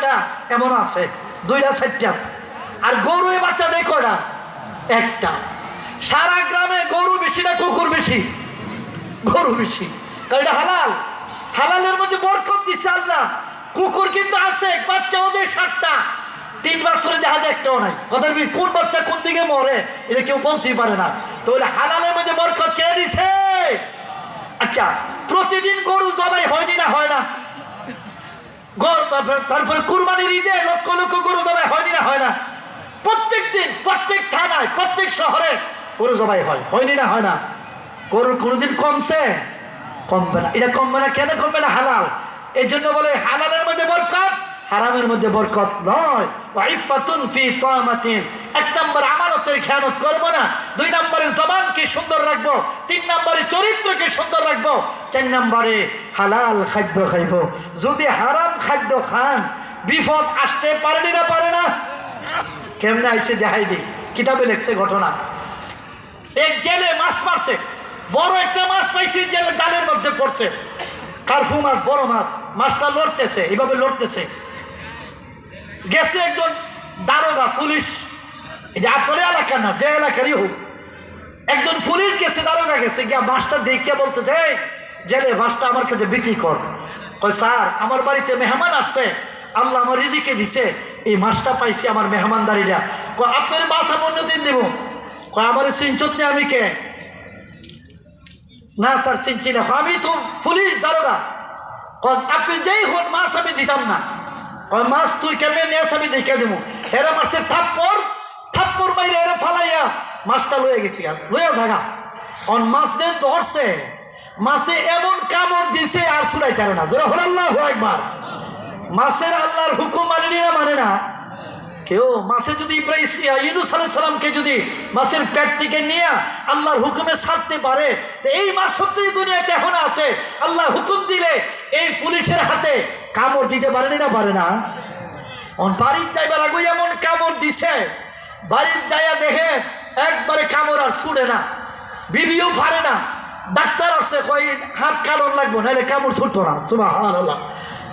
কয়টা? এমন আছে। দুইটা, চারটা। আর গরু এ বাচ্চা দেয় কয়টা? একটা। সারা গ্রামে গরু বেশি না কুকুর বেশি? গরু বেশি। কারণ এটা হালাল। হালালের মধ্যে বরকত দিচ্ছে আল্লাহ। কুকুর কিন্তু আছে বাচ্চা ওদের সাতটা। দেখা যায় একটাও নাই। কথার বি- কোন বাচ্চা কোন দিকে মরে, এটা কেউ বলতেই পারে না। তো ওই হালালের মধ্যে বরকত কে দিছে? আচ্ছা প্রতিদিন গরু জবাই হয়নি না হয় না? তারপরে কুরবানির ঈদে লক্ষ লক্ষ গরু জবাই হয়নি না হয় না? প্রত্যেক দিন, প্রত্যেক থানায়, প্রত্যেক শহরে গরু জবাই হয়। হয়নি না হয় না? গরুর কোনোদিন কমছে? কমবে না। এটা কমবে না কেন? কমবে না হালাল? এই জন্য বলে বরকত হারামের মধ্যে বরকত নয়। এক নম্বর আমানতের খেয়ানত করব না। দুই নম্বরে জবানকে সুন্দর রাখব। তিন নম্বরে চরিত্রকে সুন্দর রাখব। চার নম্বরে হালাল খাদ্য খাইব। যদি হারাম খাদ্য খান, বিপদ আসতে পারেনি না, পারে না। কেমনে আইছে দেখাই দিই। কিতাবে লেখছে ঘটনা। এক জেলে মাছ মারছে। বড় একটা মাছ পাইছে, জেলে ডালের মধ্যে পড়ছে। কার্ফু মাছ, বড় মাছ। মাছটা লড়তেছে এইভাবে লড়তেছে। গেছে একজন দারোগা পুলিশ। এটা আপনার এলাকা না যে এলাকারই হোক। একজন পুলিশ গেছে দারোগা গেছে গিয়া মাছটা দেখে বলতেছে "এই, জেলে মাছটা আমার কাছে বিক্রি কর। কয় স্যার আমার বাড়িতে মেহমান আসছে। আল্লাহ আমার রিজিকে দিছে। এই মাছটা পাইছি আমার মেহমানদারিটা কয় আপনার মাছ আমি অন্য দিন দেবো। কয় আমার সিনচত নেই আমি কে? না স্যার চিনছি না। আমি তো পুলিশ দারোগা। আপনি যেই হন মাছ আমি দিতাম না। কয়, মাছ তুই কেমনে নেস আমি দেখে দেবো এরা মাছের থাপ্পর থাপ্পর বাইরে এরা ফালাইয়া মাছটা লয়ে গেছি লইয়া জাগা অন দিয়ে ধরছে, মাছে এমন কামড় দিছে আর শুনাই পারে না। জোরা হল আল্লাহ একবার মাছের আল্লাহর হুকুম মানেনি না মানে না। কেউ মাছে যদি ইব্রাহিম আলাই সালামকে যদি মাছের পেট থেকে নিয়ে আল্লাহর হুকুমে ছাড়তে পারে, তো এই মাছ সত্যি দুনিয়াতে এখন আছে। আল্লাহ হুকুম দিলে এই পুলিশের হাতে কামড় দিতে পারেনি না পারে না? অন বাড়ির যাইবার আগে এমন কামড় দিছে, বাড়ির যাইয়া দেখে একবারে কামড় আর ছুড়ে না, বিবিও পারে না। ডাক্তার আসছে কই হাত কাটন লাগবো নাহলে কামড় ছুটতো না। সুবাহ আল্লাহ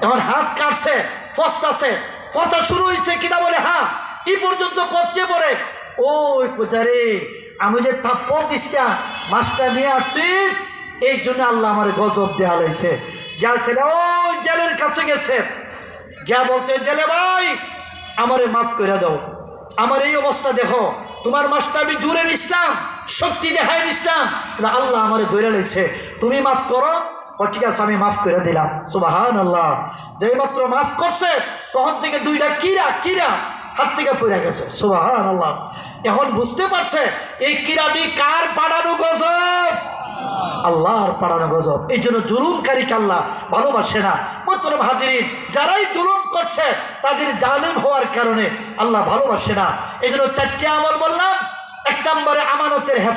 এখন হাত কাটছে ফসতাছে ফসা শুরু হয়েছে কিনা বলে হ্যাঁ ই পর্যন্ত পচছে পরে ওই কোচারে আমি যে থাপ্পড় দিস না, মাছটা নিয়ে আসছি, এই জন্য আল্লাহ আমার গজব দেওয়া হয়েছে যা ছেলে, ও জেলের কাছে গেছে। যা বলতে জেলে ভাই, আমারে মাফ করে দাও। আমার এই অবস্থা দেখো, তোমার মাসটা আমি জুড়ে নিছিলাম, শক্তি দেখায় নিছিলাম আল্লাহ আমারে ধরে লেছে তুমি মাফ করো, ও ঠিক আছে, আমি মাফ করে দিলাম। সুবাহান আল্লাহ যেই মাত্র মাফ করছে, তখন থেকে দুইটা কিরা কিরা হাত থেকে পড়ে গেছে। সুবাহান আল্লাহ এখন বুঝতে পারছে, এই কিরাটি কার পাড়ানো গজব? আল্লাহর পাড়ানো গজব। এই জন্য জুলুমকারী আল্লাহ ভালোবাসে না। মাত্র হাজিরিন, যারাই জুলুম করছে, তাদের জালেম হওয়ার কারণে আল্লাহ ভালোবাসে না। এই জন্য চারটি আমল বললাম। এক নম্বরে আমানতের হেফাজত।